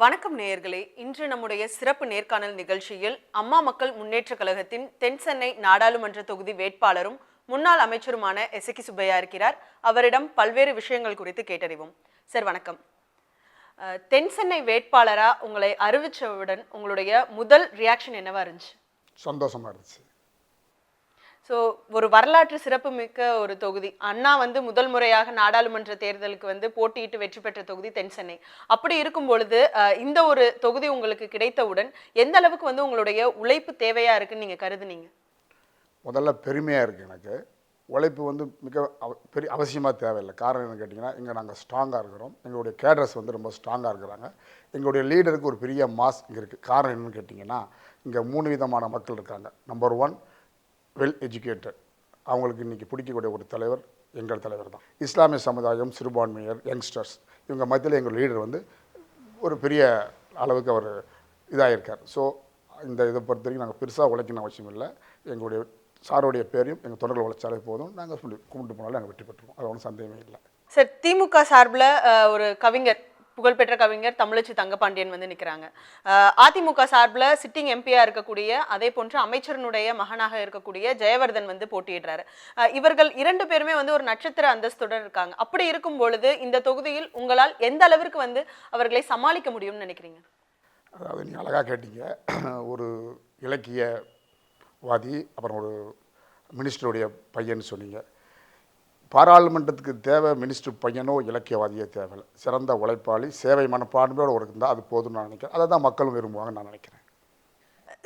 வணக்கம் நேயர்களே. இன்று நம்முடைய சிறப்பு நேர்காணல் நிகழ்ச்சியில் அம்மா மக்கள் முன்னேற்ற கழகத்தின் தென் சென்னை நாடாளுமன்ற தொகுதி வேட்பாளரும் முன்னாள் அமைச்சருமான எசக்கி சுப்பையா இருக்கிறார். அவரிடம் பல்வேறு விஷயங்கள் குறித்து கேட்டறிவோம். சார் வணக்கம். தென் சென்னை வேட்பாளரா உங்களை அறிவிச்சவுடன் உங்களுடைய முதல் ரியாக்ஷன் என்னவா இருந்துச்சு? சந்தோஷமா இருந்துச்சு. ஸோ ஒரு வரலாற்று சிறப்புமிக்க ஒரு தொகுதி. அண்ணா வந்து முதல் முறையாக நாடாளுமன்ற தேர்தலுக்கு வந்து போட்டியிட்டு வெற்றி பெற்ற தொகுதி தென் சென்னை. அப்படி இருக்கும் பொழுது இந்த ஒரு தொகுதி உங்களுக்கு கிடைத்தவுடன் எந்த அளவுக்கு வந்து உங்களுடைய உழைப்பு தேவையா இருக்குன்னு நீங்க கருதுனீங்க? முதல்ல பெருமையாக இருக்குது எனக்கு. உழைப்பு வந்து மிக அவ- பெரிய அவசியமாக தேவையில்லை. காரணம் என்னன்னு கேட்டிங்கன்னா இங்கே நாங்கள் ஸ்ட்ராங்காக இருக்கிறோம். எங்களுடைய கேடர்ஸ் வந்து ரொம்ப ஸ்ட்ராங்காக இருக்கிறாங்க. எங்களுடைய லீடருக்கு ஒரு பெரிய மாஸ் இங்கே இருக்குது காரணம் என்னன்னு கேட்டிங்கன்னா இங்கே மூணு விதமான மக்கள் இருக்காங்க. Number one well educated. அவங்களுக்கு இன்றைக்கி பிடிக்கக்கூடிய ஒரு தலைவர் எங்கள் தலைவர் தான். இஸ்லாமிய சமுதாயம் சிறுபான்மையர் யங்ஸ்டர்ஸ் இவங்க மத்தியில் எங்கள் லீடர் வந்து ஒரு பெரிய அளவுக்கு அவர் இதாக இருக்கார் ஸோ இந்த இதை பொறுத்த வரைக்கும் நாங்கள் பெருசாக உழைக்கணும் அவசியம் இல்லை. எங்களுடைய சாருடைய பேரையும் எங்கள் தொடர்கள் உழைச்சாலே போதும். நாங்கள் சொல்லி கும்பிட்டு போனாலும் நாங்கள் வெற்றி பெற்றுருவோம். அது ஒன்றும் சந்தேகமே இல்லை. சார் திமுக சார்பில் ஒரு கவிஞர் புகழ்பெற்ற கவிஞர் தமிழச்சி தங்கபாண்டியன் வந்து நிற்கிறாங்க அதிமுக சார்பில் சிட்டிங் எம்பியாக இருக்கக்கூடிய அதே போன்று அமைச்சரனுடைய மகனாக இருக்கக்கூடிய ஜெயவர்தன் வந்து போட்டியிடுறாரு. இவர்கள் இரண்டு பேருமே வந்து ஒரு நட்சத்திர அந்தஸ்துடன் இருக்காங்க. அப்படி இருக்கும் பொழுது இந்த தொகுதியில் உங்களால் எந்த அளவிற்கு வந்து அவர்களை சமாளிக்க முடியும்னு நினைக்கிறீங்க? அதாவது நீங்கள் அழகாக கேட்டீங்க. ஒரு இலக்கியவாதி அப்புறம் ஒரு மினிஸ்டருடைய பையன் சொன்னீங்க. பாராளுமன்றத்துக்கு தேவை மினிஸ்டர் பையனோ இலக்கியவாதியோ தேவையில்லை. சிறந்த உழைப்பாளி சேவை மனப்பான்மையோடு இருந்தால் அது போதும்னு நான் நினைக்கிறேன். அதை தான் மக்களும் விரும்புவாங்கன்னு நான் நினைக்கிறேன்.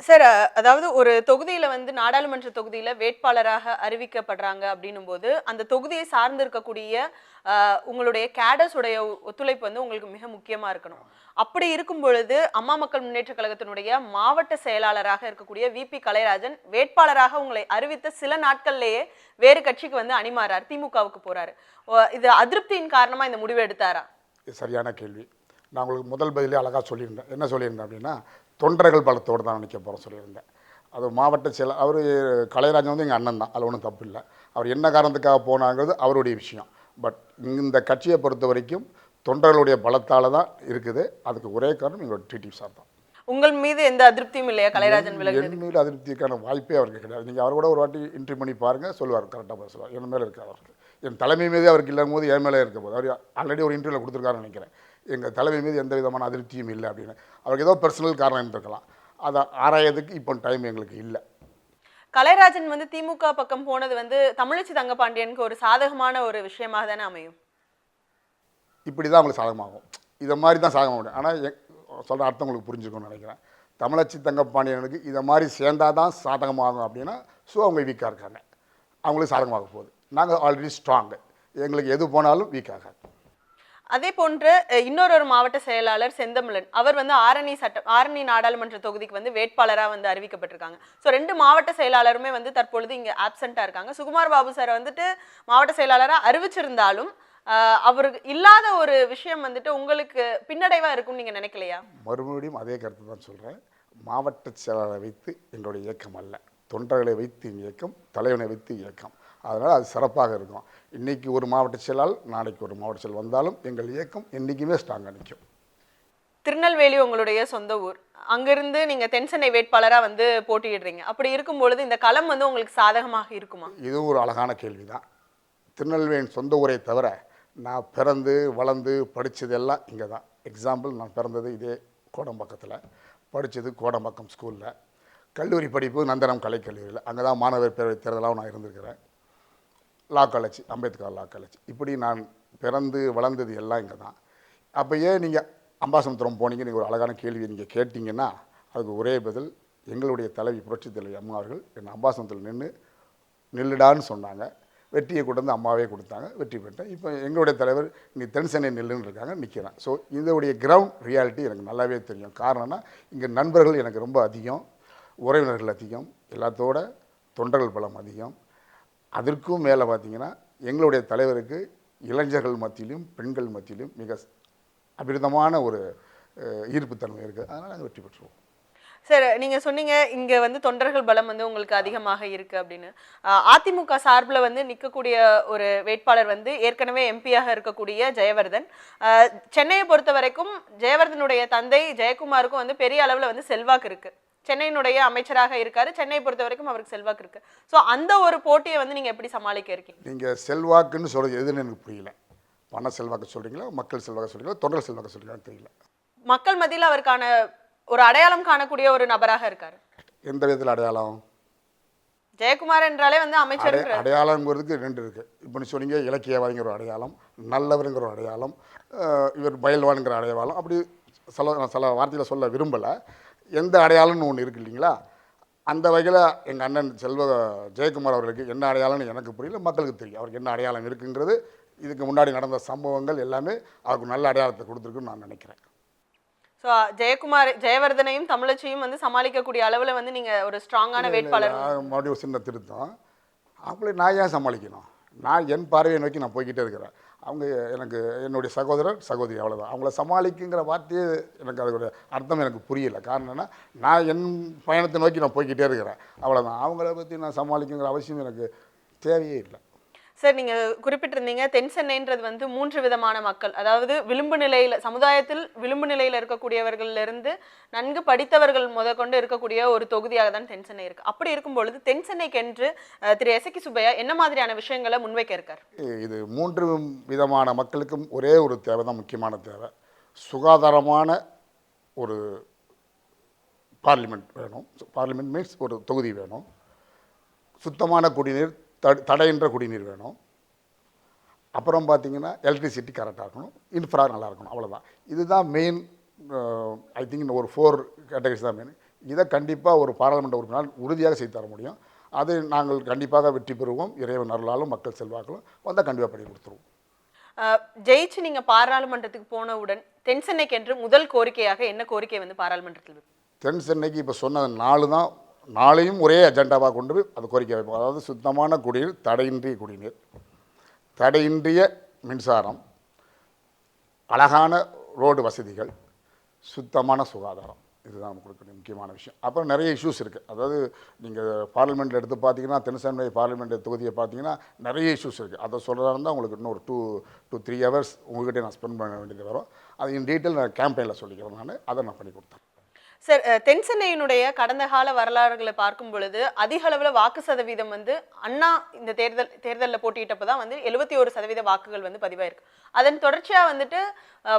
சார் அதாவது ஒரு தொகுதியில வந்து நாடாளுமன்ற தொகுதியில வேட்பாளராக அறிவிக்கப்படுறாங்க அப்படின்னும் போது அந்த தொகுதியை சார்ந்து இருக்கக்கூடிய உங்களுடைய கேடர்ஸுடைய ஒத்துழைப்பு வந்து உங்களுக்கு மிக முக்கியமா இருக்கணும். அப்படி இருக்கும் பொழுது அம்மா மக்கள் முன்னேற்ற கழகத்தினுடைய மாவட்ட செயலாளராக இருக்கக்கூடிய விபி கலைராஜன் வேட்பாளராக உங்களை அறிவித்த சில நாட்கள்லேயே வேறு கட்சிக்கு வந்து அணிமாறார் திமுகவுக்கு போறாரு. இது அதிருப்தியின் காரணமா இந்த முடிவு எடுத்தாரா? இது சரியான கேள்வி. நான் உங்களுக்கு முதல் பதிலே அழகாக சொல்லியிருந்தேன். என்ன சொல்லியிருந்தேன் அப்படின்னா தொண்டர்கள் பலத்தோடு தான் நிற்க போகிறோம் சொல்லியிருந்தேன். அது மாவட்ட செயல அவர் கலைராஜன் வந்து எங்கள் அண்ணன் தான். அதில் ஒன்றும் தப்பு இல்லை. அவர் என்ன காரணத்துக்காக போனாங்கிறது அவருடைய விஷயம். பட் இந்த கட்சியை பொறுத்த வரைக்கும் தொண்டர்களுடைய பலத்தால் தான் இருக்குது. அதுக்கு ஒரே காரணம் எங்களோட டிடிவி சார் தான். உங்கள் மீது எந்த அதிருப்தியும் இல்லையா? கலைராஜன் என் மீது அதிருப்திக்கான வாய்ப்பே அவருக்கு கிடையாது. நீங்கள் அவர் கூட ஒரு வாட்டி இன்ட்ரி பண்ணி பாருங்கள் சொல்லுவார். கரெக்டாக பதில் சொல்லுவார். என் மேலே இருக்கார் அவருக்கு. என் தலைமை மீது அவருக்கு இல்லாத போது என் மேலே இருக்க போது. அவர் ஆல்ரெடி ஒரு இன்டர்வியூவில் கொடுத்துருக்காருன்னு நினைக்கிறேன். எங்கள் தலைமை மீது எந்த விதமான அதிருப்தியும் இல்லை அப்படின்னு. அவருக்கு ஏதோ பர்சனல் காரணம் இருந்திருக்கலாம். அதை ஆராயதுக்கு இப்போ டைம் எங்களுக்கு இல்லை. கலைராஜன் வந்து திமுக பக்கம் போனது வந்து தமிழச்சி தங்கபாண்டியனுக்கு ஒரு சாதகமான ஒரு விஷயமாக தானே அமையும்? இப்படி தான் அவங்களுக்கு சாதகமாகும். இதை மாதிரி தான் சாதகமாக முடியும் ஆனால் சொல்கிற அர்த்தம் உங்களுக்கு புரிஞ்சுக்கணும்னு நினைக்கிறேன். தமிழச்சி தங்கப்பாண்டியனுக்கு இதை மாதிரி சேர்ந்தால் தான் சாதகமாகும் அப்படின்னா ஸோ அவங்க வீக்காக இருக்காங்க. அவங்களுக்கு சாதகமாக போகுது. நாங்கள் ஆல்ரெடி ஸ்ட்ராங்கு எங்களுக்கு எது போனாலும் வீக் ஆகாது. அதே போன்று இன்னொரு ஒரு மாவட்ட செயலாளர் செந்தமிழன் அவர் வந்து ஆரணி சட்டம் ஆரணி நாடாளுமன்ற தொகுதிக்கு வந்து வேட்பாளராக வந்து அறிவிக்கப்பட்டிருக்காங்க. ஸோ ரெண்டு மாவட்ட செயலாளருமே வந்து தற்பொழுது இங்கே ஆப்சண்ட்டாக இருக்காங்க. சுகுமார் பாபு சார் வந்துட்டு மாவட்ட செயலாளராக அறிவிச்சிருந்தாலும் அஹ், அவருக்கு இல்லாத ஒரு விஷயம் வந்துட்டு உங்களுக்கு பின்னடைவாக இருக்கும்னு நீங்கள் நினைக்கலையா? மறுபடியும் அதே கருத்து தான் சொல்கிறேன் மாவட்ட செயலாளரை வைத்து எங்களுடைய இயக்கம் அல்ல. தொண்டர்களை வைத்து இயக்கம் தலைவனை வைத்து இயக்கம். அதனால் அது சிறப்பாக இருக்கும். இன்றைக்கி ஒரு மாவட்ட செயலாளர் நாளைக்கு ஒரு மாவட்ட செயல் வந்தாலும் எங்கள் இயக்கம் என்றைக்குமே ஸ்ட்ராங்காக நிற்கும். திருநெல்வேலி உங்களுடைய சொந்த ஊர். அங்கிருந்து நீங்க தென்சென்னை வேட்பாளரா வந்து போட்டியிடுறீங்க. அப்படி இருக்கும் பொழுது இந்த களம் வந்து உங்களுக்கு சாதகமாக இருக்குமா? இதுவும் ஒரு அழகான கேள்வி தான் திருநெல்வேலி சொந்த ஊரை தவிர நான் பிறந்து வளர்ந்து படித்தது எல்லாம் இங்கே தான் எக்ஸாம்பிள் நான் பிறந்தது இதே கோடம்பாக்கத்தில் படித்தது கோடம்பாக்கம் ஸ்கூலில் கல்லூரி படிப்பு நந்தனம் கலைக்கல்லூரியில். அங்கே தான் மாணவர் பேரவை தேர்தலாகவும் நான் இருந்திருக்கிறேன். Law college Ambedkar law college இப்படி நான் பிறந்து வளர்ந்தது எல்லாம் இங்கே தான். அப்போ ஏன் நீங்கள் அம்பாசமுத்திரம் போனீங்க? நீங்கள் ஒரு அழகான கேள்வியை நீங்கள் கேட்டிங்கன்னா அதுக்கு ஒரே பதில் எங்களுடைய தலைவி புரட்சி தலைவி அம்மா அவர்கள் என் அம்பாசமுத்திரம் நின்று நில்லுடான்னு சொன்னாங்க. வெற்றியை கொண்டு வந்து அம்மாவே கொடுத்தாங்க. வெற்றி பெற்றேன். இப்போ எங்களுடைய தலைவர் நீ தென்சென்னை நில்லுன்னு இருக்காங்க நிற்கிறேன் ஸோ இதோடைய கிரவுண்ட் ரியாலிட்டி எனக்கு நல்லாவே தெரியும். காரணம்னா இங்கே நண்பர்கள் எனக்கு ரொம்ப அதிகம் உறவினர்கள் அதிகம் எல்லாத்தோட தொண்டர்கள் பலம் அதிகம் அதற்கும் மேலே பார்த்தீங்கன்னா எங்களுடைய தலைவருக்கு இளைஞர்கள் மத்தியிலும் பெண்கள் மத்தியிலும் மிக அபிரிதமான ஒரு ஈர்ப்புத்தன்மை இருக்குது அதனால் நாங்கள் வெற்றி பெற்றுவோம் சார் நீங்கள் சொன்னீங்க இங்கே வந்து தொண்டர்கள் பலம் வந்து உங்களுக்கு அதிகமாக இருக்கு அப்படின்னு. அதிமுக சார்பில் வந்து நிற்கக்கூடிய ஒரு வேட்பாளர் வந்து ஏற்கனவே எம்பியாக இருக்கக்கூடிய ஜெயவர்தன். சென்னையை பொறுத்த வரைக்கும் ஜெயவர்தனுடைய தந்தை ஜெயக்குமாருக்கும் வந்து பெரிய அளவில் வந்து செல்வாக்கு இருக்குது சென்னையினுடைய அமைச்சராக இருக்காரு. சென்னையை பொறுத்த வரைக்கும் அவருக்கு செல்வாக்கு இருக்கு. ஸோ அந்த ஒரு போட்டியை வந்து நீங்க எப்படி சமாளிக்க இருக்கீங்க? நீங்கள் செல்வாக்குன்னு சொல்கிறது எதுன்னு எனக்கு புரியல. பண செல்வாக்கு சொல்கிறீங்களா மக்கள் செல்வாக்கு சொல்கிறீங்களா தொண்டர் செல்வாக்கு சொல்கிறீங்களான்னு தெரியல. மக்கள் மத்தியில் அவருக்கான ஒரு அடையாளம் காணக்கூடிய ஒரு நபராக இருக்காரு. எந்த விதத்தில் அடையாளம்? ஜெயக்குமார் என்றாலே வந்து அமைச்சர் அடையாளங்கிறதுக்கு ரெண்டு இருக்குது இப்போ நீ சொன்னீங்க இலக்கியவாதிங்கிற ஒரு அடையாளம் நல்லவருங்கிற ஒரு அடையாளம் இவர் பயில்வான்ங்கிற அடையாளம். அப்படி சில சில வார்த்தையில் சொல்ல விரும்பலை. எந்த அடையாளம்னு ஒன்று இருக்கு இல்லைங்களா? அந்த வகையில் எங்கள் அண்ணன் செல்வ ஜெயக்குமார் அவர்களுக்கு என்ன அடையாளம்னு எனக்கு புரியல மக்களுக்கு தெரியும். அவருக்கு என்ன அடையாளம் இருக்குங்கிறது இதுக்கு முன்னாடி நடந்த சம்பவங்கள் எல்லாமே அவருக்கு நல்ல அடையாளத்தை கொடுத்துருக்குன்னு நான் நினைக்கிறேன். ஸோ ஜெயக்குமார் ஜெயவர்தனையும் தமிழச்சியும் வந்து சமாளிக்கக்கூடிய அளவில் வந்து நீங்க ஒரு ஸ்ட்ராங்கான வேட்பாளர். மறுபடியும் ஒரு சின்ன திருத்தம். அவங்களே நான் ஏன் சமாளிக்கணும்? நான் என் பார்வையை நோக்கி நான் போய்கிட்டே இருக்கிறேன். அவங்க எனக்கு என்னுடைய சகோதரர் சகோதரி அவ்வளோதான் அவங்கள சமாளிக்குங்கிற வார்த்தையே எனக்கு அதோட அர்த்தம் எனக்கு புரியல. காரணம் என்னன்னா நான் என் பயணத்தை நோக்கி நான் போய்கிட்டே இருக்கிறேன். அவ்வளோதான் அவங்கள பற்றி நான் சமாளிக்குங்கிற அவசியம் எனக்கு தேவையே இல்லை. சார் நீங்க குறிப்பிட்டிருந்தீங்க தென் சென்னைன்றது வந்து மூன்று விதமான மக்கள். அதாவது விளிம்பு நிலையில சமுதாயத்தில் விளிம்பு நிலையில இருக்கக்கூடியவர்கள்ல இருந்து நன்கு படித்தவர்கள் முதற்கொண்டு இருக்கக்கூடிய ஒரு தொகுதியாக தான் தென் சென்னை இருக்கு. அப்படி இருக்கும் பொழுது தென் சென்னைக்கு என்று திரு எசக்கி சுப்பையா என்ன மாதிரியான விஷயங்களை முன்வைக்க இருக்கார்? இது மூன்று விதமான மக்களுக்கும் ஒரே ஒரு தேவை தான் முக்கியமான தேவை. சுகாதாரமான ஒரு பார்லிமெண்ட் வேணும். பார்லிமெண்ட் மீன்ஸ் ஒரு தொகுதி வேணும். சுத்தமான குடிநீர் தடையின்ற குடிநீர் வேணும். அப்புறம் பார்த்தீங்கன்னா எலக்ட்ரிசிட்டி கரெக்டாக இருக்கணும். இன்ஃப்ரா நல்லா இருக்கணும் அவ்வளோதான் இதுதான் மெயின் ஐ திங்க் ஒரு ஃபோர் கேட்டகரிஸ் தான் மெயின் இதை கண்டிப்பாக ஒரு பாராளுமன்ற உறுப்பினர் உறுதியாக செய்து தர முடியும். அது நாங்கள் கண்டிப்பாக வெற்றி பெறுவோம். இறைவன் அருளாலும் மக்கள் செல்வாக்களும் வந்தால் கண்டிப்பாக பண்ணி கொடுத்துருவோம். ஜெயிச்சு நீங்க பாராளுமன்றத்துக்கு போனவுடன் தென் சென்னைக்கென்று முதல் கோரிக்கையாக என்ன கோரிக்கை வந்து பாராளுமன்றத்தில்? தென் சென்னைக்கு இப்போ சொன்ன நாலு தான். நாளையும் ஒரே அஜெண்டாவாக கொண்டு போய் அது கோரிக்கை வைப்போம். அதாவது சுத்தமான குடிநீர் தடையின்றிய குடிநீர். தடையின்றிய மின்சாரம் அழகான ரோடு வசதிகள் சுத்தமான சுகாதாரம். இதுதான் நமக்கு கொடுக்க முக்கியமான விஷயம். அப்புறம் நிறைய இஷ்யூஸ் இருக்குது அதாவது நீங்கள் பார்லிமெண்ட்டில் எடுத்து பார்த்தீங்கன்னா தென்சென்னை பார்லிமெண்ட் தொகுதியை பார்த்தீங்கன்னா நிறைய இஷ்யூஸ் இருக்குது அதை சொல்கிறதா இருந்தால் உங்களுக்கு இன்னும் ஒரு டூ டூ த்ரீ ஹவர்ஸ் உங்கள்கிட்ட நான் ஸ்பெண்ட் பண்ண வேண்டியது வரும். அது இன் டீட்டெயில் நான் கேம்பெயினில் சொல்லிக்கிறேன் நான். அதை நான் பண்ணி கொடுத்தேன் சார் தென்சென்னையினுடைய தென் சென்னையினுடைய கடந்த கால வரலாறுகளை பார்க்கும் பொழுது அதிக அளவில் வாக்கு சதவீதம் வந்து அண்ணா இந்த தேர்தல் தேர்தலில் போட்டியிட்டப்போ தான் வந்து எழுபத்தி ஒரு சதவீத வாக்குகள் வந்து பதிவாயிருக்கு. அதன் தொடர்ச்சியாக வந்துட்டு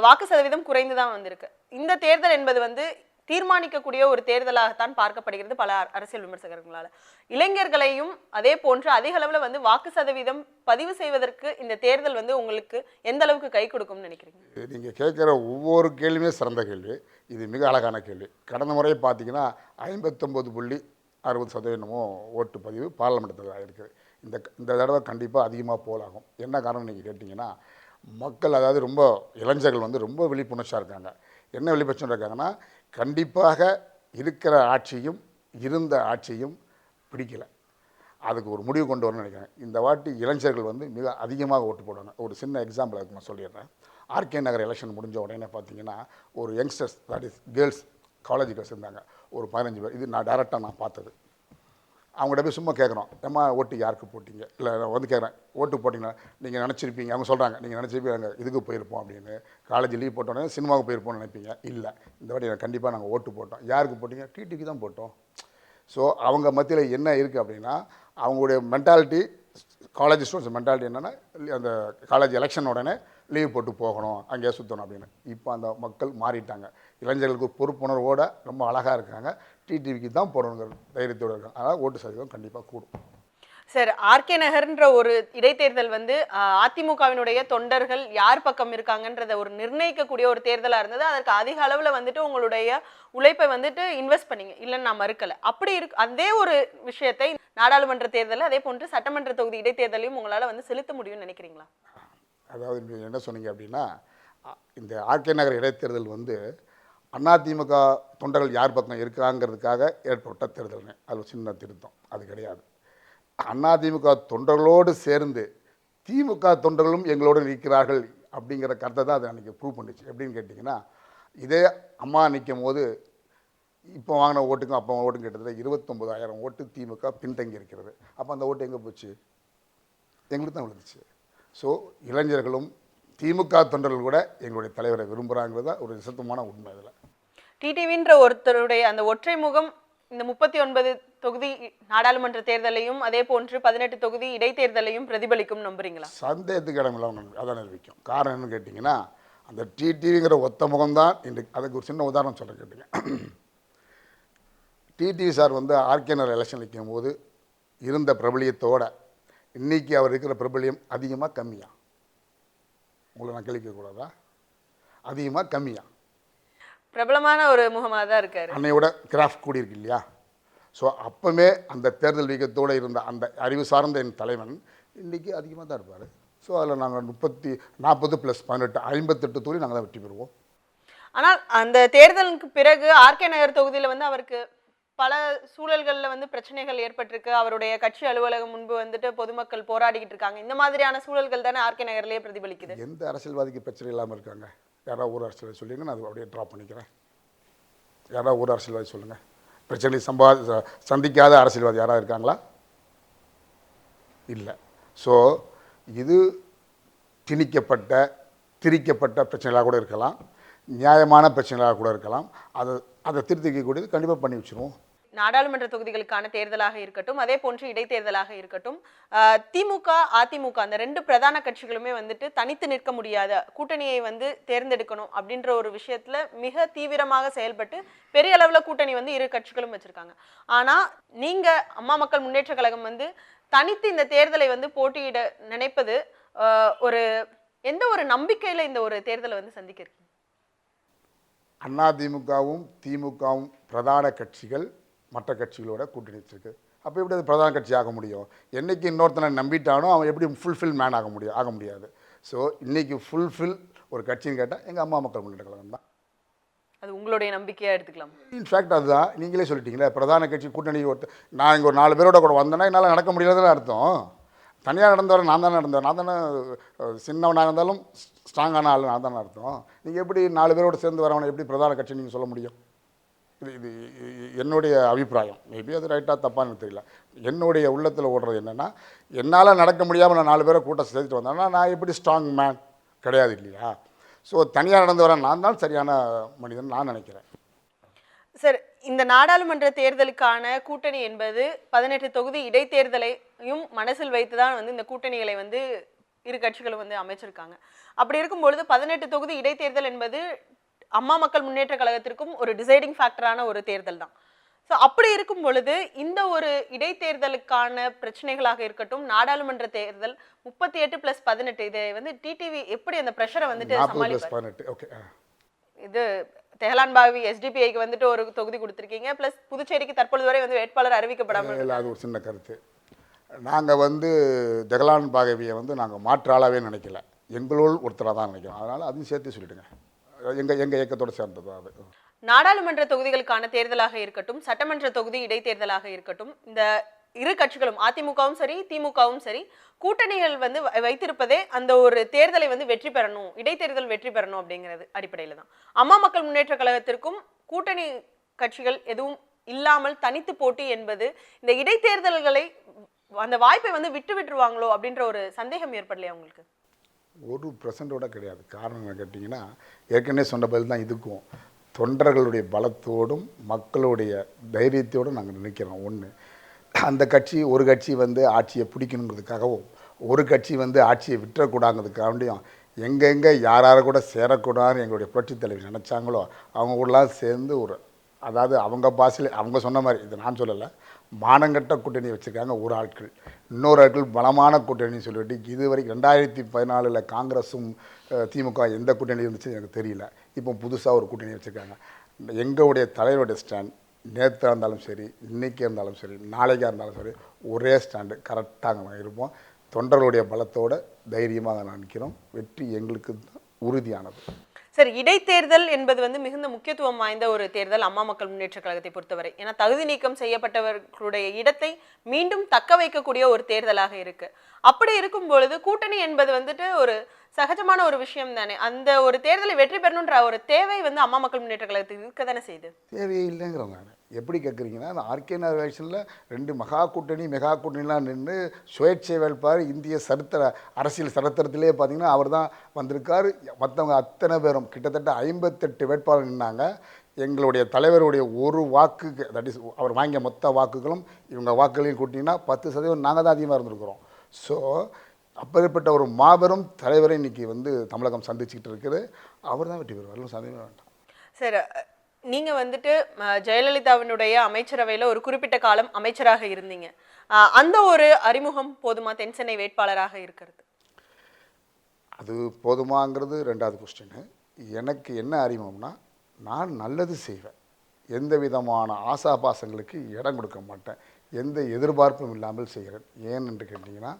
வாக்கு சதவீதம் குறைந்து தான் வந்திருக்கு. இந்த தேர்தல் என்பது வந்து தீர்மானிக்கக்கூடிய ஒரு தேர்தலாகத்தான் பார்க்கப்படுகிறது பல அரசியல் விமர்சகர்களால். இளைஞர்களையும் அதே போன்று அதிக அளவில் வந்து வாக்கு சதவீதம் பதிவு செய்வதற்கு இந்த தேர்தல் வந்து உங்களுக்கு எந்த அளவுக்கு கை கொடுக்கும்னு நினைக்கிறீங்க? நீங்கள் கேட்குற ஒவ்வொரு கேள்வியுமே சிறந்த கேள்வி. இது மிக அழகான கேள்வி. கடந்த முறை பார்த்தீங்கன்னா ஐம்பத்தொம்பது புள்ளி அறுபது சதவீதமோ ஓட்டு பதிவு பார்லமெண்ட்டில் இருக்குது இந்த இந்த தடவை கண்டிப்பாக அதிகமாக போலாகும் என்ன காரணம் நீங்கள் கேட்டிங்கன்னா மக்கள் அதாவது ரொம்ப இளைஞர்கள் வந்து ரொம்ப விழிப்புணர்ச்சியாக இருக்காங்க. என்ன விழிப்புணர்ச்சியாக இருக்காங்கன்னா கண்டிப்பாக இருக்கிற ஆட்சியும் இருந்த ஆட்சியும் பிடிக்கல. அதுக்கு ஒரு முடிவு கொண்டு வரணும்னு நினைக்கிறேன். இந்த வாட்டி இளைஞர்கள் வந்து மிக அதிகமாக ஓட்டு போடுவாங்க ஒரு சின்ன எக்ஸாம்பிள் அதுக்கு நான் சொல்லிடுறேன். ஆர்கே நகர் எலெக்ஷன் முடிஞ்ச உடனே பார்த்தீங்கன்னா ஒரு youngsters that is girls college girls இருந்தாங்க ஒரு பதினஞ்சு பேர். இது நான் டேரெக்டாக நான் பார்த்தது. அவங்கள்ட்ட போய் சும்மா கேட்குறோம் ஏம்மா ஓட்டு யாருக்கு போட்டீங்க? இல்லை நான் வந்து கேட்குறேன். ஓட்டு போட்டிங்கன்னா நீங்கள் நினச்சிருப்பீங்க. அவங்க சொல்கிறாங்க நீங்கள் நினச்சிருப்பீங்க நாங்கள் இதுக்கு போயிருப்போம் அப்படின்னு. காலேஜ் லீவ் போட்டோன்னே சினிமாவுக்கு போயிருப்போம்னு நினைப்பீங்க? இல்லை. இந்த வாட்டி கண்டிப்பாக நாங்கள் ஓட்டு போட்டோம். யாருக்கு போட்டீங்க? டிடிக்கு தான் போட்டோம். ஸோ அவங்க மத்தியில் என்ன இருக்குது அப்படின்னா அவங்களுடைய மென்டாலிட்டி காலேஜ் ஸ்டூடெண்ட்ஸ் மென்டாலிட்டி என்னென்னா அந்த காலேஜ் எலெக்ஷன் உடனே லீவ் போட்டு போகணும் அங்கேயே சுற்றணும் அப்படின்னு. இப்போ அந்த மக்கள் மாறிட்டாங்க. இளைஞர்களுக்கு பொறுப்புணர்வோட ரொம்ப அழகாக இருக்காங்க. டிடிவிக்கு தான் போடணுங்கிற தைரியத்தோடு இருக்காங்க. அதனால் ஓட்டு சதவீதம் கண்டிப்பாக கூடும். சார் ஆர்கே நகர்ன்ற ஒரு இடைத்தேர்தல் வந்து அதிமுகவினுடைய தொண்டர்கள் யார் பக்கம் இருக்காங்கன்றத ஒரு நிர்ணயிக்கக்கூடிய ஒரு தேர்தலா இருந்தது. அதற்கு அதிக அளவுல வந்துட்டு உங்களுடைய உழைப்பை வந்துட்டு இன்வெஸ்ட் பண்ணீங்க. இல்லைன்னு நான் மறுக்கல. அப்படி இருக்கு அதே ஒரு விஷயத்தை நாடாளுமன்ற தேர்தல் அதே போன்று சட்டமன்ற தொகுதி இடைத்தேர்தலையும் உங்களால வந்து செலுத்த முடியும்னு நினைக்கிறீங்களா? அதாவது என்ன சொன்னீங்க அப்படின்னா இந்த ஆர்கே நகர் இடைத்தேர்தல் வந்து அதிமுக தொண்டர்கள் யார் பக்கம் இருக்காங்கிறதுக்காக ஏற்பட்ட தேர்தல்ங்க. அது ஒரு சின்ன திருத்தம். அது கிடையாது. அதிமுக தொண்டர்களோடு சேர்ந்து திமுக தொண்டர்களும் எங்களோடு நிற்கிறார்கள் அப்படிங்கிற கருத்தை தான் அதை அன்றைக்கி ப்ரூவ் பண்ணுச்சு. எப்படின்னு கேட்டிங்கன்னா இதே அம்மா நிற்கும் போது இப்போ வாங்கின ஓட்டுக்கும் அப்போ ஓட்டுக்கும் கிட்டத்தட்ட இருபத்தொம்பதாயிரம் ஓட்டு திமுக பின்தங்கி இருக்கிறது. அப்போ அந்த ஓட்டு எங்கே போச்சு? எங்களுக்கு தான் விழுந்துச்சு. ஸோ இளைஞர்களும் திமுக தொண்டர்கள் கூட எங்களுடைய தலைவரை விரும்புகிறாங்கிறது தான் ஒரு நிசத்தமான உண்மை இதில். டிடிவின்ற ஒருத்தருடைய அந்த ஒற்றை முகம் இந்த முப்பத்தி ஒன்பது தொகுதி நாடாளுமன்ற தேர்தலையும் அதே போன்று பதினெட்டு தொகுதி இடைத்தேர்தலையும் பிரதிபலிக்கும் நம்புறீங்களா? சந்தேகத்துக்கு இடம் அதான் நிரூபிக்கும். காரணம் என்னன்னு கேட்டிங்கன்னா அந்த டிடிவிங்கிற ஒத்த முகம்தான் இன்றைக்கு அதுக்கு ஒரு சின்ன உதாரணம் சொல்ல கேட்டீங்க. டிடிவி சார் வந்து ஆர்கேனர் எலெக்ஷன் நிற்கும் போது இருந்த பிரபலியத்தோட இன்னைக்கு அவர் இருக்கிற பிரபலியம் அதிகமாக கம்மியாக உங்களை நான் கேள்விக்கக்கூடாதா? அதிகமாக கம்மியாக பிரபலமான ஒரு முகமா தான் இருக்காரு. அன்னையோட கிராஃப்ட் கூடியிருக்கு இல்லையா? ஸோ அப்போவே அந்த தேர்தல் வீகத்தோடு இருந்த அந்த அறிவு சார்ந்த என் தலைவன் இன்றைக்கி அதிகமாக தான் இருப்பார். ஸோ அதில் நாங்கள் முப்பத்தி நாற்பது ப்ளஸ் பதினெட்டு ஐம்பத்தெட்டு தொகுதி நாங்கள் தான் வெற்றி பெறுவோம். ஆனால் அந்த தேர்தலுக்கு பிறகு ஆர்கே நகர் தொகுதியில வந்து அவருக்கு பல சூழல்கள்ல வந்து பிரச்சனைகள் ஏற்பட்டிருக்கு. அவருடைய கட்சி அலுவலகம் முன்பு வந்துட்டு பொதுமக்கள் போராடிக்கிட்டு இருக்காங்க. இந்த மாதிரியான சூழல்கள் தானே ஆர்கே நகர்லயே பிரதிபலிக்குது. எந்த அரசியல்வாதிக்கு பிரச்சனை இல்லாமல் இருக்காங்க? யாராவது ஊர் அரசியல்வாதி சொல்லிங்க நான் அது அப்படியே ட்ராப் பண்ணிக்கிறேன். யாராவது ஊர் அரசியல்வாதி சொல்லுங்கள் பிரச்சனை சம்பா ச- சந்திக்காத அரசியல்வாதி யாராவது இருக்காங்களா? இல்லை. ஸோ இது திணிக்கப்பட்ட திரிக்கப்பட்ட பிரச்சனைகளாக கூட இருக்கலாம். நியாயமான பிரச்சனைகளாக கூட இருக்கலாம். அதை அதை திருத்திக்கக்கூடியது கண்டிப்பாக பண்ணி வச்சுருவோம். நாடாளுமன்ற தொகுதிகளுக்கான தேர்தலாக இருக்கட்டும் அதே போன்று இடைத்தேர்தலாக இருக்கட்டும் திமுக அதிமுக அந்த ரெண்டு பிரதான கட்சிகளுமே வந்துட்டு தனித்து நிற்க முடியாத கூட்டணியை வந்து தேர்ந்தெடுக்கணும் அப்படின்ற ஒரு விஷயத்துல மிக தீவிரமாக செயல்பட்டு பெரிய அளவுல கூட்டணி வந்து இரு கட்சிகளும் வச்சிருக்காங்க. ஆனா நீங்க அம்மா மக்கள் முன்னேற்ற கழகம் வந்து தனித்து இந்த தேர்தலை வந்து போட்டியிட நினைப்பது ஒரு எந்த ஒரு நம்பிக்கையில இந்த ஒரு தேர்தலை வந்து சந்திக்க இருக்கீங்க? அதிமுகவும் திமுகவும் பிரதான கட்சிகள் மற்ற கட்சிகளோட கூட்டணி வச்சிருக்கு அப்போ எப்படி அது பிரதான கட்சி ஆக முடியும்? என்னைக்கு இன்னொருத்தனை நம்பிட்டானோ அவன் எப்படி ஃபுல்ஃபில் மேன் ஆக முடியும் ஆக முடியாது. ஸோ இன்னைக்கு ஃபுல்ஃபில் ஒரு கட்சின்னு கேட்டால் எங்கள் அம்மா மக்கள் முன்னேற்ற கழகம் தான். அது உங்களுடைய நம்பிக்கையா எடுத்துக்கலாம். இன்ஃபேக்ட் அதுதான். நீங்களே சொல்லிட்டீங்களே பிரதான கட்சி கூட்டணி ஒருத்தர் நான் இங்கே ஒரு நாலு பேரோட கூட வந்தேன்னா என்னால் நடக்க முடியாதுன்னு அர்த்தம். தனியாக நடந்தவரை நான் தானே நடந்தேன். நான் தானே சின்னவனாக இருந்தாலும் ஸ்ட்ராங்கான ஆள் நான் தானே அர்த்தம். நீங்கள் எப்படி நாலு பேரோட சேர்ந்து வரவனை எப்படி பிரதான கட்சி நீங்கள் சொல்ல முடியும்? இது இது என்னுடைய அபிப்பிராயம். மேபி அது ரைட்டாக தப்பான்னு தெரியல. என்னுடைய உள்ளத்தில் ஓடுறது என்னென்னா என்னால் நடக்க முடியாமல் நான் நாலு பேரை கூட்டம் சேர்த்துட்டு வந்தேன்னா நான் எப்படி ஸ்ட்ராங் மேன் கிடையாது இல்லையா? ஸோ தனியாக நடந்து வர நான் தான் சரியான மனிதன் நான் நினைக்கிறேன். சார் இந்த நாடாளுமன்ற தேர்தலுக்கான கூட்டணி என்பது பதினெட்டு தொகுதி இடைத்தேர்தலையும் மனசில் வைத்து தான் வந்து இந்த கூட்டணிகளை வந்து இரு கட்சிகளும் வந்து அமைச்சிருக்காங்க. அப்படி இருக்கும் பொழுது பதினெட்டு தொகுதி இடைத்தேர்தல் என்பது அம்மா மக்கள் முன்னேற்ற கழகத்திற்கும் ஒரு டிசைடிங் ஃபேக்டரான ஒரு தேர்தல் தான். ஸோ அப்படி இருக்கும் பொழுது இந்த ஒரு இடைத்தேர்தலுக்கான பிரச்சனைகளாக இருக்கட்டும் நாடாளுமன்ற தேர்தல் முப்பத்தி எட்டு பிளஸ் பதினெட்டு இதை வந்து டிடிவி எப்படி அந்த ப்ரெஷரை வந்துட்டு சமாளிப்பார்? இது தெஹலான் பாவி எஸ்டிபிஐக்கு வந்துட்டு ஒரு தொகுதி கொடுத்துருக்கீங்க ப்ளஸ் புதுச்சேரிக்கு தற்பொழுது வரை வந்து வேட்பாளர் அறிவிக்கப்படாமல் அது ஒரு சின்ன கருத்து. நாங்கள் வந்து ஜெகலான் பாகவியை வந்து நாங்கள் மாற்றாளாவே நினைக்கல. எங்களுள் ஒருத்தராக தான் நினைக்கிறோம். அதனால் அதையும் சேர்த்து சொல்லிட்டுங்க எங்கள் எங்கள் இயக்கத்தோடு சேர்ந்தது அது. நாடாளுமன்ற தொகுதிகளுக்கான தேர்தலாக இருக்கட்டும் சட்டமன்ற தொகுதி இடைத்தேர்தலாக இருக்கட்டும் இந்த இரு கட்சிகளும் அதிமுகவும் சரி திமுகவும் சரி கூட்டணிகள் வந்து வைத்திருப்பதே அந்த ஒரு தேர்தலை வந்து வெற்றி பெறணும் இடைத்தேர்தல் வெற்றி பெறணும் அப்படிங்கிறது அடிப்படையில் தான். அம்மா மக்கள் முன்னேற்ற கழகத்திற்கும் கூட்டணி கட்சிகள் எதுவும் இல்லாமல் தனித்து போட்டி என்பது இந்த இடைத்தேர்தல்களை அந்த வாய்ப்பை வந்து விட்டு விட்டுருவாங்களோ அப்படின்ற ஒரு சந்தேகம் ஏற்படலையா உங்களுக்கு? ஒரு பர்சன்டோட கிடையாது. காரணம் என்ன கேட்டிங்கன்னா ஏற்கனவே சொன்ன பதில் தான் இதுக்கும். தொண்டர்களுடைய பலத்தோடும் மக்களுடைய தைரியத்தோடும் நாங்கள் நினைக்கிறோம். ஒன்று அந்த கட்சி ஒரு கட்சி வந்து ஆட்சியை பிடிக்கணுங்கிறதுக்காகவும் ஒரு கட்சி வந்து ஆட்சியை விட்டுறக்கூடாங்கிறதுக்காண்டியும் எங்கெங்கே யாரார கூட சேரக்கூடாதுன்னு எங்களுடைய புரட்சித் தலைவர் நினச்சாங்களோ அவங்க கூடலாம் சேர்ந்து ஒரு அதாவது அவங்க பாஷையில் அவங்க சொன்ன மாதிரி இது நான் சொல்லலை மானங்கட்ட கூட்டணி வச்சுருக்காங்க ஒரு ஆட்கள். இன்னொரு ஆட்கள் பலமான கூட்டணின்னு சொல்லிட்டு இது வரைக்கும் ரெண்டாயிரத்தி பதினாலில் காங்கிரஸும் திமுக எந்த கூட்டணி இருந்துச்சு எனக்கு தெரியல. இப்போ புதுசாக ஒரு கூட்டணி வச்சுருக்காங்க. எங்களுடைய தலைவருடைய ஸ்டாண்ட் நேற்று இருந்தாலும் சரி இன்றைக்கி இருந்தாலும் சரி நாளைக்காக இருந்தாலும் சரி ஒரே ஸ்டாண்டு கரெக்டாக நாங்கள் இருப்போம். தொண்டர்களுடைய பலத்தோடு தைரியமாக நான் நிற்கிறோம் வெற்றி எங்களுக்கு உறுதியானது. சார் இடைத்தேர்தல் என்பது வந்து மிகுந்த முக்கியத்துவம் வாய்ந்த ஒரு தேர்தல் அம்மா மக்கள் முன்னேற்ற கழகத்தை பொறுத்தவரை. ஏன்னா தகுதி நீக்கம் செய்யப்பட்டவர்களுடைய இடத்தை மீண்டும் தக்க வைக்கக்கூடிய ஒரு தேர்தலாக இருக்கு. அப்படி இருக்கும் பொழுது கூட்டணி என்பது வந்துட்டு ஒரு சகஜமான ஒரு விஷயம் தானே. அந்த ஒரு தேர்தலை வெற்றி பெறணுன்ற ஒரு தேவை வந்து அம்மா மக்கள் முன்னேற்ற கழகத்துக்கு இருக்க தானே செய்யுது தேவையே இல்லைங்கிறவங்க. எப்படி கேட்குறீங்கன்னா அந்த ஆர்கே நகர் ரெண்டு மகா கூட்டணி மெகா கூட்டணிலாம் நின்று சுயேட்சை வேட்பாளர் இந்திய சரித்திர அரசியல் சரித்திரத்திலே பார்த்தீங்கன்னா அவர் தான் வந்திருக்கார். மற்றவங்க அத்தனை பேரும் கிட்டத்தட்ட ஐம்பத்தெட்டு வேட்பாளர் நின்னாங்க. எங்களுடைய தலைவருடைய ஒரு வாக்குக்கு தட் இஸ் அவர் வாங்கிய மொத்த வாக்குகளும் இவங்க வாக்குகளையும் கூட்டிங்கன்னா பத்து சதவீதம் நாங்கள் தான் அதிகமாக இருந்திருக்கிறோம். ஸோ அப்பேற்பட்ட ஒரு மாபெரும் தலைவரை இன்னைக்கு வந்து தமிழகம் சந்திச்சுக்கிட்டு இருக்குது. அவர் தான் வெற்றி பெறுவார். சந்தேகமே வேண்டாம் சார் நீங்கள் வந்துட்டு ஜெயலலிதாவினுடைய அமைச்சரவையில் ஒரு குறிப்பிட்ட காலம் அமைச்சராக இருந்தீங்க. அந்த ஒரு அறிமுகம் போதுமா? தென்சென்னை வேட்பாளராக இருக்கிறது. அது போதுமாங்கிறது ரெண்டாவது கொஸ்டின் எனக்கு என்ன அறிமுகம்னா நான் நல்லது செய்வேன். எந்த விதமான ஆசாபாசங்களுக்கு இடம் கொடுக்க மாட்டேன். எந்த எதிர்பார்ப்பும் இல்லாமல் செய்கிறேன். ஏன் என்று கேட்டிங்கன்னா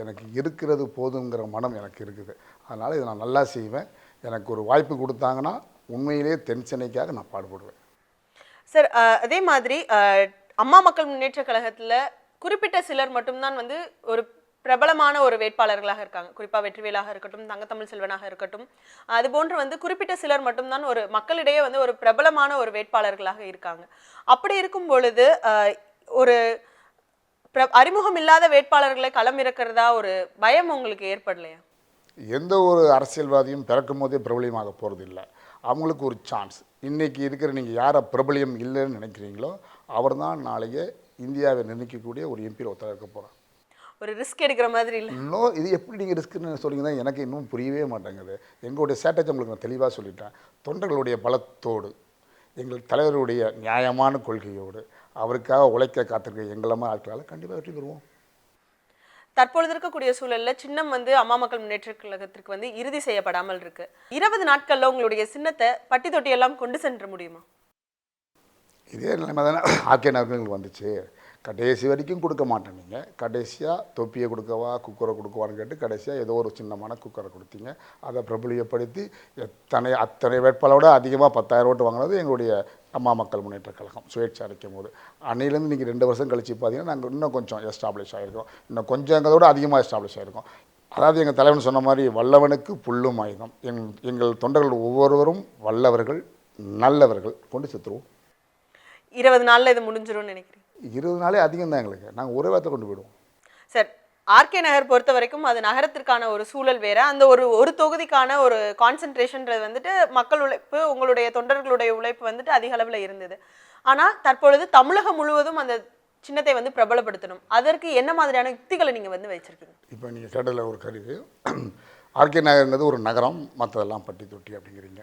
எனக்கு இருக்கிறது போதுங்கிற மனம் எனக்கு இருக்குது. அதனால் இதை நான் நல்லா செய்வேன். எனக்கு ஒரு வாய்ப்பு கொடுத்தாங்கன்னா உண்மையிலே தென் சென்னைக்காக நான் பாடுபடுவேன். சார் அதே மாதிரி அம்மா மக்கள் முன்னேற்ற கழகத்துல குறிப்பிட்ட சிலர் மட்டும்தான் வந்து ஒரு பிரபலமான ஒரு வேட்பாளர்களாக இருக்காங்க. குறிப்பா வெற்றிவேலாக இருக்கட்டும் தங்கத்தமிழ் செல்வனாக இருக்கட்டும். அது போன்று வந்து குறிப்பிட்ட சிலர் மட்டும்தான் ஒரு மக்களிடையே வந்து ஒரு பிரபலமான ஒரு வேட்பாளர்களாக இருக்காங்க. அப்படி இருக்கும் பொழுது ஒரு அறிமுகம் இல்லாத வேட்பாளர்களை களம் இறக்கிறதா ஒரு பயம் உங்களுக்கு ஏற்படலையா? எந்த ஒரு அரசியல்வாதியும் பிறக்கும் போதே பிரபலியமாக போகிறது இல்லை அவங்களுக்கு ஒரு சான்ஸ் இன்றைக்கி இருக்கிற நீங்கள் யாரை பிரபலியம் இல்லைன்னு நினைக்கிறீங்களோ அவர் தான் நாளைய இந்தியாவை நிர்ணயிக்கக்கூடிய ஒரு எம்பியில் ஒருத்தர் இருக்க போகிறார் ஒரு ரிஸ்க் எடுக்கிற மாதிரி இல்லை. இன்னும் இது எப்படி நீங்கள் ரிஸ்க்குன்னு சொல்லிங்கன்னா எனக்கு இன்னும் புரியவே மாட்டேங்குது. எங்களுடைய ஸ்ட்ராட்டஜி உங்களுக்கு நான் தெளிவாக சொல்லிட்டேன். தொண்டர்களுடைய பலத்தோடு எங்கள் தலைவருடைய நியாயமான கொள்கையோடு அவருக்காக உழைக்க காத்திருக்க எங்களமா ஆட்களால் கண்டிப்பாக வெற்றி பெறுவோம். தற்பொழுது இருக்கக்கூடிய சூழல்ல சின்னம் வந்து அம்மா மக்கள் முன்னேற்ற கழகத்திற்கு வந்து இறுதி செய்யப்படாமல் இருக்கு. இருபது நாட்கள்ல உங்களுடைய சின்னத்தை பட்டி தொட்டி எல்லாம் கொண்டு சென்ற முடியுமா? இதே நிலைமை தானே. ஆர்கே நகர்களுக்கு வந்துச்சு. கடைசி வரைக்கும் கொடுக்க மாட்டேன் நீங்கள் கடைசியாக தொப்பியை கொடுக்கவா குக்கரை கொடுக்கவான்னு கேட்டு கடைசியாக ஏதோ ஒரு சின்னமான குக்கரை கொடுத்தீங்க. அதை பிரபலியப்படுத்தி எத்தனை அத்தனை வேட்பாளோட அதிகமாக பத்தாயிரம் ஓட்டு வாங்கினது எங்களுடைய அம்மா மக்கள் முன்னேற்ற கழகம் சுயேட்சை அடைக்கும் போது. அன்னையிலேருந்து நீங்கள் ரெண்டு வருஷம் கழிச்சு பார்த்தீங்கன்னா நாங்கள் இன்னும் கொஞ்சம் எஸ்டாப்ளிஷ் ஆகிருக்கோம் இன்னும் கொஞ்சங்கிறதோட அதிகமாக எஸ்டாப்ளிஷ் ஆகிருக்கோம் அதாவது எங்கள் தலைவன் சொன்ன மாதிரி வல்லவனுக்கு புல்லும் ஆயுதம். எங் எங்கள் தொண்டர்கள் ஒவ்வொருவரும் வல்லவர்கள் நல்லவர்கள். கொண்டு செத்துருவோம். இருபது நாள்ல இது முடிஞ்சிரும்னு நினைக்கிறேன் இருபது நாளே அதிகம் தான் எங்களுக்கு. நாங்கள் ஒரே வாரத்தை கொண்டு போயிடுவோம். சார் ஆர்கே நகர் பொறுத்த வரைக்கும் அது நகரத்திற்கான ஒரு சூழல் வேற. அந்த ஒரு ஒரு தொகுதிக்கான ஒரு கான்சென்ட்ரேஷன்றது வந்துட்டு மக்கள் உழைப்பு உங்களுடைய தொண்டர்களுடைய உழைப்பு வந்துட்டு அதிக அளவில் இருந்தது. ஆனால் தற்பொழுது தமிழகம் முழுவதும் அந்த சின்னத்தை வந்து பிரபலப்படுத்தணும். அதற்கு என்ன மாதிரியான யுக்திகளை நீங்கள் வந்து வச்சிருக்கீங்க? இப்போ நீங்கள் கேட்டதில் ஒரு கருது ஆர்கே நகர்ன்றது ஒரு நகரம் மற்றதெல்லாம் பட்டி தொட்டி அப்படிங்கிறீங்க.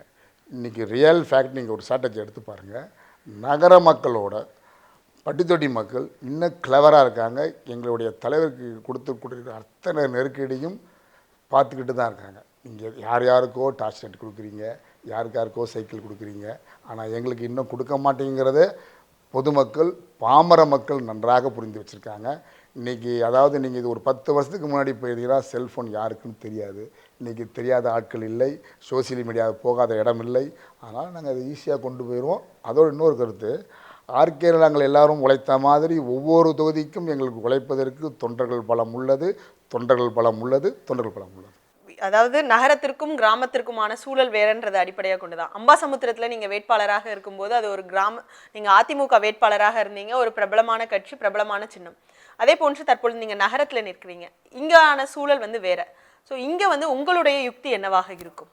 இன்றைக்கி ரியல் ஃபேக்ட் நீங்கள் ஒரு ஸ்ட்ராட்டஜி எடுத்து பாருங்கள் நகர மக்களோட பட்டித்தொட்டி மக்கள் இன்னும் கிளவராக இருக்காங்க. எங்களுடைய தலைவருக்கு கொடுத்து கொடுக்குற அத்தனை நெருக்கடியும் பார்த்துக்கிட்டு தான் இருக்காங்க. நீங்கள் யார் யாருக்கோ டார்ச் லைட் கொடுக்குறீங்க யாருக்கு யாருக்கோ சைக்கிள் கொடுக்குறீங்க. ஆனால் எங்களுக்கு இன்னும் கொடுக்க மாட்டேங்கிறத பொதுமக்கள் பாமர மக்கள் நன்றாக புரிந்து வச்சுருக்காங்க. இன்றைக்கி அதாவது நீங்கள் இது ஒரு பத்து வருஷத்துக்கு முன்னாடி போயிருந்தீங்கன்னா செல்ஃபோன் யாருக்குன்னு தெரியாது. இன்றைக்கி தெரியாத ஆட்கள் இல்லை சோசியல் மீடியா போகாத இடம் இல்லை. அதனால் நாங்கள் அதை ஈஸியாக கொண்டு போயிடுவோம் அதோட இன்னொரு கருத்து ஆர்கேல நாங்கள் எல்லாரும் உழைத்த மாதிரி ஒவ்வொரு தொகுதிக்கும் எங்களுக்கு உழைப்பதற்கு தொண்டர்கள் பலம் உள்ளது தொண்டர்கள் பலம் உள்ளது தொண்டர்கள் பலம் உள்ளது. அதாவது நகரத்திற்கும் கிராமத்திற்குமான சூழல் வேறன்றது அடிப்படையாக கொண்டுதான். அம்பாசமுத்திரத்தில் நீங்கள் வேட்பாளராக இருக்கும்போது அது ஒரு கிராம நீங்கள் அதிமுக வேட்பாளராக இருந்தீங்க ஒரு பிரபலமான கட்சி பிரபலமான சின்னம். அதே போன்று தற்பொழுது நீங்கள் நகரத்தில் நிற்கிறீங்க. இங்கான சூழல் வந்து வேற. ஸோ இங்கே வந்து உங்களுடைய யுக்தி என்னவாக இருக்கும்?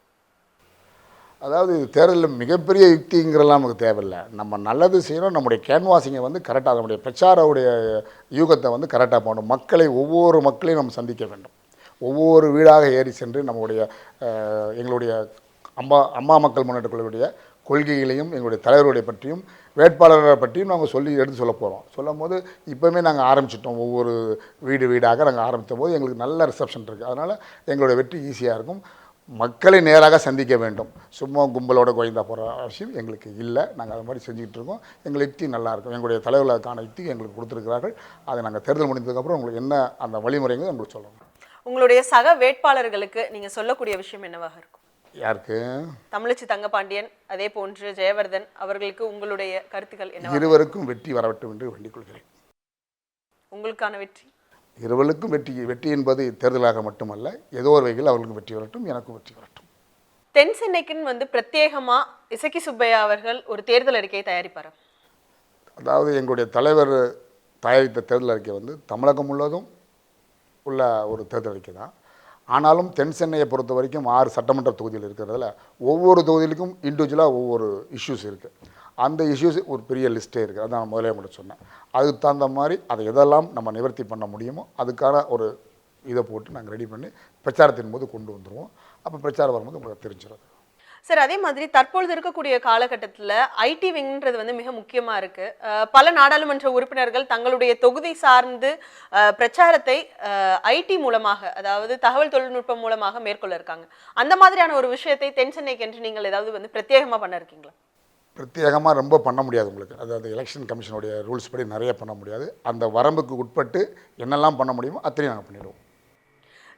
அதாவது இது தேர்தலில் மிகப்பெரிய யுக்திங்கிறலாம் நமக்கு தேவையில்லை. நம்ம நல்லது செய்யணும் நம்முடைய கேன்வாசிங்கை வந்து கரெக்டாக நம்முடைய பிரச்சாரவுடைய யூகத்தை வந்து கரெக்டாக போகணும் மக்களை ஒவ்வொரு மக்களையும் நம்ம சந்திக்க வேண்டும். ஒவ்வொரு வீடாக ஏறி சென்று நம்முடைய எங்களுடைய அம்மா அம்மா மக்கள் முன்னேற்ற குழுவுடைய கொள்கைகளையும் எங்களுடைய தலைவருடைய பற்றியும் வேட்பாளரை பற்றியும் நாங்கள் சொல்லி எடுத்து சொல்ல போகிறோம் சொல்லும் போது இப்போவுமே நாங்கள் ஆரம்பிச்சிட்டோம். ஒவ்வொரு வீடு வீடாக நாங்கள் ஆரம்பித்த போது எங்களுக்கு நல்ல ரிசப்ஷன் இருக்குது அதனால் எங்களுடைய வெற்றி ஈஸியாக இருக்கும். மக்களை நேராக சந்திக்க வேண்டும். சும்மா கும்பலோட கோயந்தா போகிற அவசியம் எங்களுக்கு இல்லை. நாங்கள் அது மாதிரி செஞ்சுக்கிட்டு இருக்கோம். எங்கள் யுக்தி நல்லா இருக்கும். எங்களுடைய தலைவர்களுக்கான யுக்தி எங்களுக்கு கொடுத்துருக்கிறார்கள். அதை நாங்கள் தேர்தல் முடிந்ததுக்கப்புறம் உங்களுக்கு என்ன அந்த வழிமுறைங்க உங்களுக்கு சொல்லணும் உங்களுடைய சக வேட்பாளர்களுக்கு நீங்க சொல்லக்கூடிய விஷயம் என்னவாக இருக்கும்? யாருக்கு? தமிழச்சி தங்கபாண்டியன் அதே போன்று ஜெயவர்தன் அவர்களுக்கு உங்களுடைய கருத்துக்கள் என்ன இருவருக்கும் வெற்றி வரவட்டும் என்று வேண்டிக் கொள்கிறேன். உங்களுக்கான வெற்றி? இருவருக்கும் வெற்றி வெற்றி என்பது தேர்தலாக மட்டுமல்ல ஏதோ ஒரு வகையில் அவர்களுக்கு வெற்றி வரட்டும் எனக்கும் வெற்றி வரட்டும். தென் சென்னைக்குன்னு வந்து பிரத்யேகமா இசக்கி சுப்பையா அவர்கள் ஒரு தேர்தல் அறிக்கையை தயாரிப்பாரு? அதாவது எங்களுடைய தலைவர் தயாரித்த தேர்தல் அறிக்கை வந்து தமிழகம் முழுவதும் உள்ள ஒரு தேர்தல் அறிக்கை தான். ஆனாலும் தென் சென்னையை பொறுத்த வரைக்கும் ஆறு சட்டமன்ற தொகுதியில் இருக்கிறதுல ஒவ்வொரு தொகுதியிலுக்கும் இண்டிவிஜுவலாக ஒவ்வொரு இஷ்யூஸ் இருக்குது அந்த இஷ்யூஸ் ஒரு பெரிய லிஸ்ட்டே இருக்குது அதான் நான் முதலே மட்டும் சொன்னேன். அதுக்கு தகுந்த மாதிரி அதை எதெல்லாம் நம்ம நிவர்த்தி பண்ண முடியுமோ அதுக்கான ஒரு இதை போட்டு நாங்கள் ரெடி பண்ணி பிரச்சாரத்தின் போது கொண்டு வந்துடுவோம் அப்போ பிரச்சாரம் வரும்போது உங்களுக்கு தெரிஞ்சிடும் சார் அதே மாதிரி தற்பொழுது இருக்கக்கூடிய காலகட்டத்தில் ஐடி விங்ன்றது வந்து மிக முக்கியமாக இருக்குது பல நாடாளுமன்ற உறுப்பினர்கள் தங்களுடைய தொகுதி சார்ந்து பிரச்சாரத்தை ஐடி மூலமாக அதாவது தகவல் தொழில்நுட்பம் மூலமாக மேற்கொள்ள இருக்காங்க. அந்த மாதிரியான ஒரு விஷயத்தை தென் சென்னைக்கு என்று நீங்கள் ஏதாவது வந்து பிரத்யேகமாக பண்ண இருக்கீங்களா? பிரத்யேகமாக ரொம்ப பண்ண முடியாது உங்களுக்கு. அதாவது எலெக்ஷன் கமிஷனுடைய ரூல்ஸ் படி நிறைய பண்ண முடியாது. அந்த வரம்புக்கு உட்பட்டு என்னெல்லாம் பண்ண முடியுமோ அத்தனையும் நாங்கள் பண்ணிடுவோம்.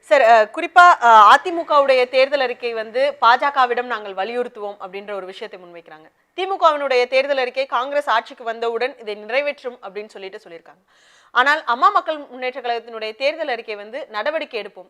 சார் குறிப்பாக அதிமுகவுடைய தேர்தல் அறிக்கை வந்து பாஜகவிடம் நாங்கள் வலியுறுத்துவோம் அப்படின்ற ஒரு விஷயத்தை முன்வைக்கிறாங்க. திமுகவினுடைய தேர்தல் அறிக்கை காங்கிரஸ் ஆட்சிக்கு வந்தவுடன் இதை நிறைவேற்றும் அப்படின்னு சொல்லிட்டு சொல்லியிருக்காங்க. ஆனால் அம்மா மக்கள் முன்னேற்ற கழகத்தினுடைய தேர்தல் அறிக்கை வந்து நடவடிக்கை எடுப்போம்.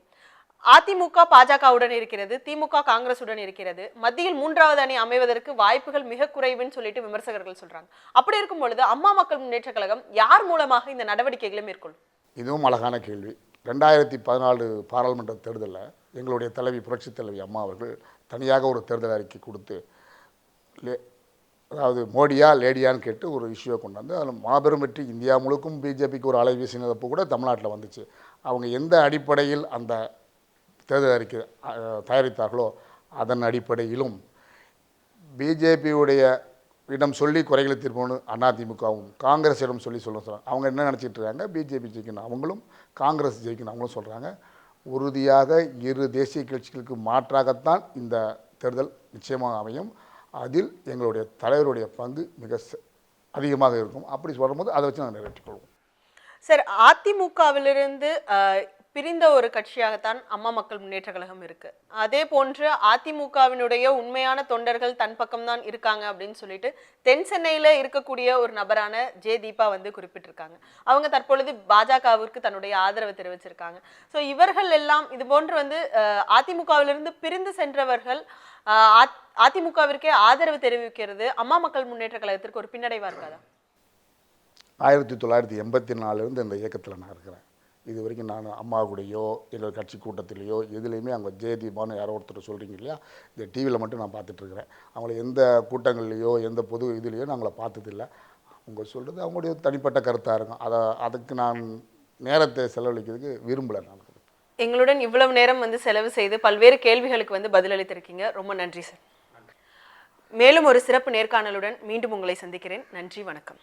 அதிமுக பாஜகவுடன் இருக்கிறது திமுக காங்கிரசுடன் இருக்கிறது. மத்தியில் மூன்றாவது அணி அமைவதற்கு வாய்ப்புகள் மிக குறைவுன்னு சொல்லிட்டு விமர்சகர்கள் சொல்றாங்க. அப்படி இருக்கும் பொழுது அம்மா மக்கள் முன்னேற்ற கழகம் யார் மூலமாக இந்த நடவடிக்கைகளை மேற்கொள்ளும்? இதுவும் அழகான கேள்வி. ரெண்டாயிரத்தி பதினாலு பாராளுமன்ற தேர்தலில் எங்களுடைய தலைவி புரட்சித் தலைவி அம்மா அவர்கள் தனியாக ஒரு தேர்தல் அறிக்கை கொடுத்து லே அதாவது மோடியா லேடியான்னு கேட்டு ஒரு இஷ்யூவை கொண்டு வந்து அதில் மாபெரும் வெற்றி இந்தியா முழுக்கும் பிஜேபிக்கு ஒரு அலை வீசினதப்போ கூட தமிழ்நாட்டில் வந்துச்சு. அவங்க எந்த அடிப்படையில் அந்த தேர்தல் அறிக்கை தயாரித்தார்களோ அதன் அடிப்படையிலும் பிஜேபியுடைய இடம் சொல்லி குறைகளை தீர்ப்போம்னு அதிமுகவும் காங்கிரஸிடம் சொல்லி சொல்ல சொல்கிறாங்க அவங்க என்ன நினச்சிட்டு இருக்காங்க? பிஜேபி ஜெயிக்கணும். அவங்களும் காங்கிரஸ் ஜெயிக்கணும். அவங்களும் சொல்கிறாங்க உறுதியாக இரு தேசிய கட்சிகளுக்கு மாற்றாகத்தான் இந்த தேர்தல் நிச்சயமாக அமையும். அதில் எங்களுடைய தலைவருடைய பங்கு மிக ச- அதிகமாக இருக்கும். அப்படி சொல்லும்போது அதை வச்சு நாங்கள் நிறைவேற்றிக் கொள்வோம். சார் அதிமுகவிலிருந்து பிரிந்த ஒரு கட்சியாகத்தான் அம்மா மக்கள் முன்னேற்ற கழகம் இருக்கு. அதே போன்று அதிமுகவினுடைய உண்மையான தொண்டர்கள் தன் பக்கம்தான் இருக்காங்க அப்படின்னு சொல்லிட்டு தென் சென்னையில இருக்கக்கூடிய ஒரு நபரான ஜே தீபா வந்து குறிப்பிட்டிருக்காங்க. அவங்க தற்பொழுது பாஜகவிற்கு தன்னுடைய ஆதரவு தெரிவிச்சிருக்காங்க. ஸோ இவர்கள் எல்லாம் இது போன்று வந்து அதிமுகவிலிருந்து பிரிந்து சென்றவர்கள் அதிமுகவிற்கே ஆதரவு தெரிவிக்கிறது அம்மா மக்கள் முன்னேற்ற கழகத்திற்கு ஒரு பின்னடைவா இருக்காதா? ஆயிரத்தி தொள்ளாயிரத்தி எண்பத்தி நாலுலேருந்து இந்த இயக்கத்தில் நான் இருக்கிறேன். இது வரைக்கும் நான் அம்மா கூடயோ இல்லை கட்சி கூட்டத்திலேயோ எதுலேயுமே அவங்க ஜெயதீபான்னு யாரோ ஒருத்தர் சொல்கிறீங்க இல்லையா இந்த டிவியில் மட்டும் நான் பார்த்துட்ருக்குறேன். அவங்கள எந்த கூட்டங்கள்லேயோ எந்த பொது இதுலேயோ நான் பார்த்ததில்லை பார்த்ததில்ல. அவங்க சொல்கிறது அவங்களுடைய தனிப்பட்ட கருத்தாக இருக்கும். அதை அதுக்கு நான் நேரத்தை செலவழிக்கிறதுக்கு விரும்பலை நான். எங்களுடன் இவ்வளவு நேரம் வந்து செலவு செய்து பல்வேறு கேள்விகளுக்கு வந்து பதிலளித்திருக்கீங்க. ரொம்ப நன்றி சார். மேலும் ஒரு சிறப்பு நேர்காணலுடன் மீண்டும் உங்களை சந்திக்கிறேன். நன்றி வணக்கம்.